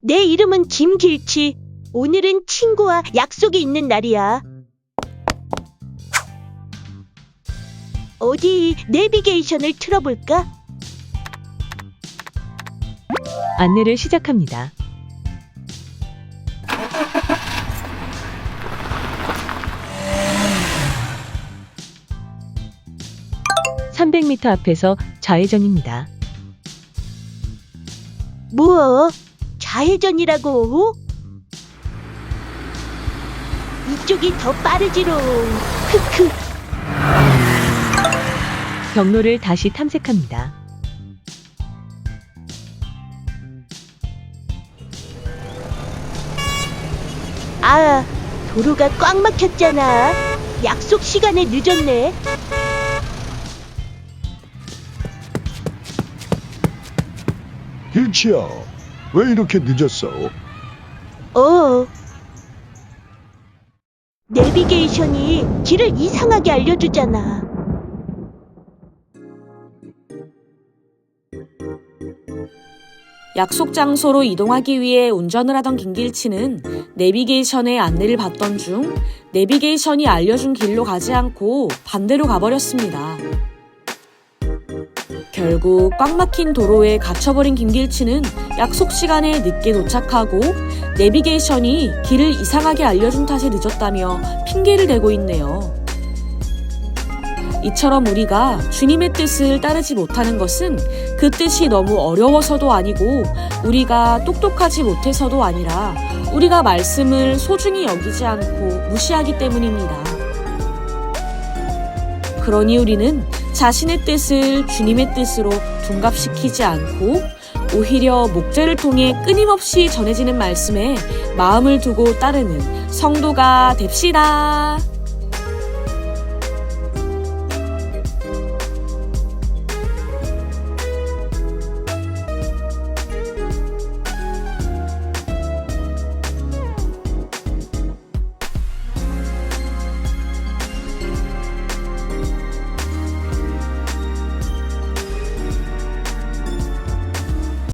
내 이름은 김길치. 오늘은 친구와 약속이 있는 날이야. 어디 내비게이션을 틀어볼까? 안내를 시작합니다. (300m) 앞에서 좌회전입니다. 뭐? 좌회전이라고? 이쪽이 더 빠르지롱. 크크. 경로를 다시 탐색합니다. 아, 도로가 꽉 막혔잖아. 약속 시간에 늦었네. 길치야, 왜 이렇게 늦었어? 어. 내비게이션이 길을 이상하게 알려주잖아. 약속 장소로 이동하기 위해 운전을 하던 김길치는 내비게이션의 안내를 받던 중 내비게이션이 알려준 길로 가지 않고 반대로 가버렸습니다. 결국 꽉 막힌 도로에 갇혀버린 김길치는 약속 시간에 늦게 도착하고 내비게이션이 길을 이상하게 알려준 탓에 늦었다며 핑계를 대고 있네요. 이처럼 우리가 주님의 뜻을 따르지 못하는 것은 그 뜻이 너무 어려워서도 아니고 우리가 똑똑하지 못해서도 아니라 우리가 말씀을 소중히 여기지 않고 무시하기 때문입니다. 그러니 우리는 자신의 뜻을 주님의 뜻으로 둔갑시키지 않고 오히려 목재를 통해 끊임없이 전해지는 말씀에 마음을 두고 따르는 성도가 됩시다.